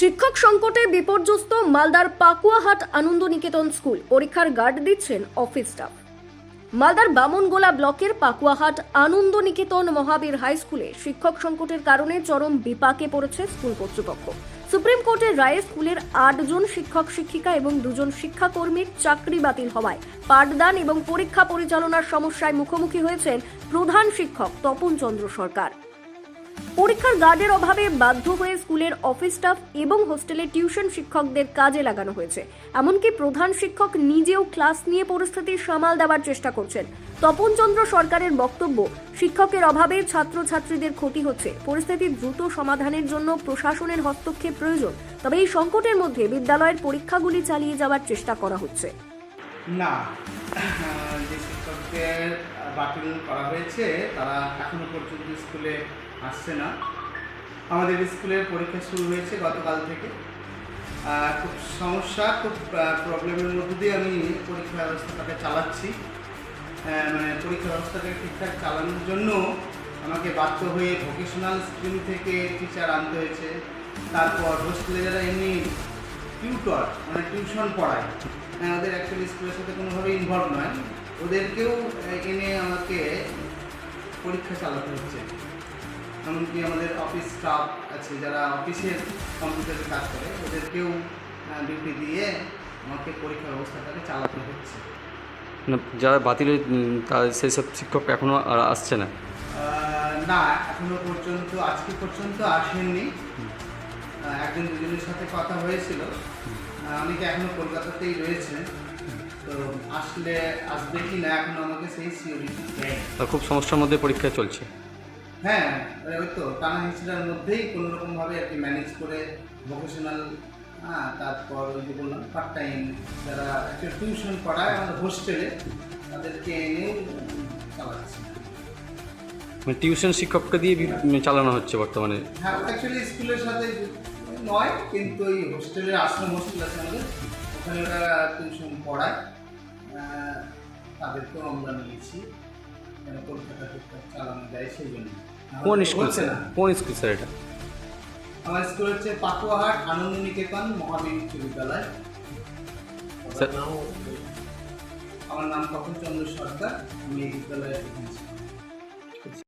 শিক্ষক সংকটে বিপর্যস্ত মালদার পাকুয়াহাট আনন্দ নিকেতন স্কুল। পরীক্ষার গার্ড দিচ্ছেন অফিস স্টাফ মালদার বামনগোলা ব্লকের পাকুয়াহাট আনন্দ নিকেতন মহাবীর হাই স্কুলে শিক্ষক সংকটের কারণে চরম বিপাকে পড়েছে স্কুল কর্তৃপক্ষ। সুপ্রিম কোর্টের রায়ে স্কুলের আটজন শিক্ষক, শিক্ষিকা এবং দুজন শিক্ষাকর্মীর চাকরি বাতিল হওয়ায় পাঠদান এবং পরীক্ষা পরিচালনার সমস্যায় মুখোমুখি হয়েছেন প্রধান শিক্ষক তপন চন্দ্র সরকার। পরীক্ষার গার্ডের অভাবে বাধ্য হয়ে স্কুলের অফিস স্টাফ এবং হোস্টেলের টিউশন শিক্ষকদের কাজে লাগানো হয়েছে। এমনকি প্রধান শিক্ষক নিজেও ক্লাস নিয়ে পরিস্থিতি সামাল দেওয়ার চেষ্টা করছেন। তপন চন্দ্র সরকারের বক্তব্য, শিক্ষকের অভাবে ছাত্রছাত্রীদের ক্ষতি হচ্ছে। পরিস্থিতি দ্রুত সমাধানের জন্য প্রশাসনের হস্তক্ষেপ প্রয়োজন। তবে এই সংকটের মধ্যে বিদ্যালয়ের পরীক্ষাগুলি চালিয়ে যাওয়ার চেষ্টা করা হচ্ছে। না। যে শিক্ষকদের বাতিল করা হয়েছে, তারা এখনও পর্যন্ত স্কুলে আসছে না। আমাদের স্কুলের পরীক্ষা শুরু হয়েছে গতকাল থেকে। খুব সমস্যা, খুব প্রবলেমের মধ্যে দিয়ে আমি পরীক্ষা ব্যবস্থাটাকে চালাচ্ছি। মানে পরীক্ষা ব্যবস্থাকে ঠিকঠাক চালানোর জন্য আমাকে বাধ্য হয়ে ভোকেশনাল স্ট্রিম থেকে টিচার আনতে হয়েছে। তারপর হোস্টেলে যারা এমনি টিউটর মানে টিউশন পড়ায়। হ্যাঁ, ওদের অ্যাকচুয়ালি স্কুলের সাথে কোনোভাবে ইনভলভ নয়। ওদেরকেও এনে আমাকে পরীক্ষা চালাতে হচ্ছে। এমনকি আমাদের অফিস স্টাফ আছে যারা অফিসের কম্পিউটারে কাজ করে ওদেরকেও ডিউটি দিয়ে আমাকে পরীক্ষা ব্যবস্থাটাকে চালাতে হচ্ছে। যারা বাতিল সেই সব শিক্ষক এখনও আর আসছে না? না এখনও পর্যন্ত আজকে পর্যন্ত আসেননি। একজন দুজনের সাথে কথা হয়েছিল। অনেকে এখনও কলকাতাতেই রয়েছে তো আসলে আসবে কি না এখনও আমাকে সেই সিওরিটি দেয় খুব সমস্যার মধ্যে পরীক্ষা চলছে। হ্যাঁ মানে ওই তো টানা হিচড়ার মধ্যেই কোনো রকমভাবে আর কি ম্যানেজ করে ভোকেশনাল হ্যাঁ তারপর ওই যে বললাম পার্ট টাইম যারা একটা টিউশন পড়ায় আমাদের হোস্টেলে তাদেরকে উম, চালাচ্ছে। মানে টিউশন শিক্ষককে দিয়ে চালানো হচ্ছে বর্তমানে। হ্যাঁ অ্যাকচুয়ালি স্কুলের সাথে নয় কিন্তু ওই হোস্টেলের আশ্রম হোস্টেল আছে আমাদের। ওখানে ওরা টিউশন পড়ায়। তাদেরকেও আমরা নিয়েছি। যেন কলকাতা চালানো যায় সেই জন্য। কোন স্কুল না। কোন স্কুল স্যার এটা? আমার স্কুল হচ্ছে পাকুয়াহাট আনন্দ নিকেতন মহাবীর উচ্চ বিদ্যালয় স্যার আমার নাম কখন চন্দ্র সরকার আমি এই বিদ্যালয়ের।